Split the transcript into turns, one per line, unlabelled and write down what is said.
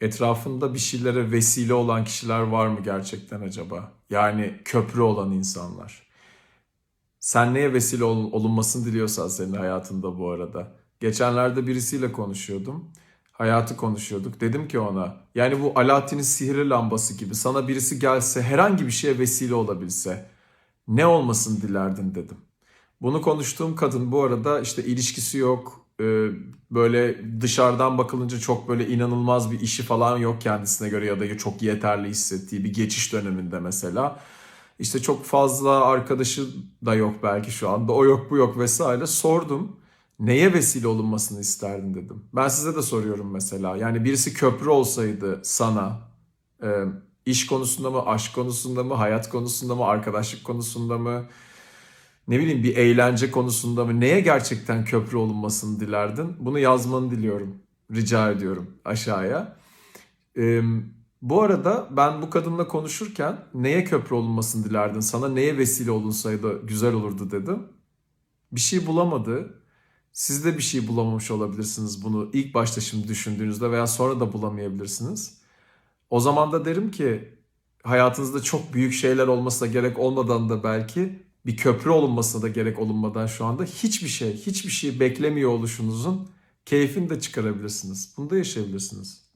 etrafında bir şeylere vesile olan kişiler var mı gerçekten acaba? Yani köprü olan insanlar. Sen neye vesile ol- olunmasını diliyorsan senin hayatında bu arada. Geçenlerde birisiyle konuşuyordum. Hayatı konuşuyorduk. Dedim ki ona yani bu Alaaddin'in sihirli lambası gibi sana birisi gelse herhangi bir şeye vesile olabilse ne olmasını dilerdin dedim. Bunu konuştuğum kadın bu arada işte ilişkisi yok. E, Böyle dışarıdan bakılınca çok böyle inanılmaz bir işi falan yok kendisine göre ya da çok yeterli hissettiği bir geçiş döneminde mesela. İşte çok fazla arkadaşı da yok belki şu anda. O yok bu yok vesaire. Sordum. Neye vesile olunmasını isterdin dedim. Ben size de soruyorum mesela. Yani birisi köprü olsaydı sana e, iş konusunda mı, aşk konusunda mı, hayat konusunda mı, arkadaşlık konusunda mı, ne bileyim bir eğlence konusunda mı, neye gerçekten köprü olunmasını dilerdin? Bunu yazmanı diliyorum. Rica ediyorum aşağıya. E, bu arada ben bu kadınla konuşurken neye köprü olunmasını dilerdin? Sana neye vesile olunsaydı güzel olurdu dedim. Bir şey bulamadı. Siz de bir şey bulamamış olabilirsiniz bunu ilk başta şimdi düşündüğünüzde veya sonra da bulamayabilirsiniz. O zaman da derim ki hayatınızda çok büyük şeyler olmasına gerek olmadan da belki bir köprü olunmasına da gerek olunmadan şu anda hiçbir şey, hiçbir şey beklemiyor oluşunuzun keyfini de çıkarabilirsiniz. Bunu da yaşayabilirsiniz.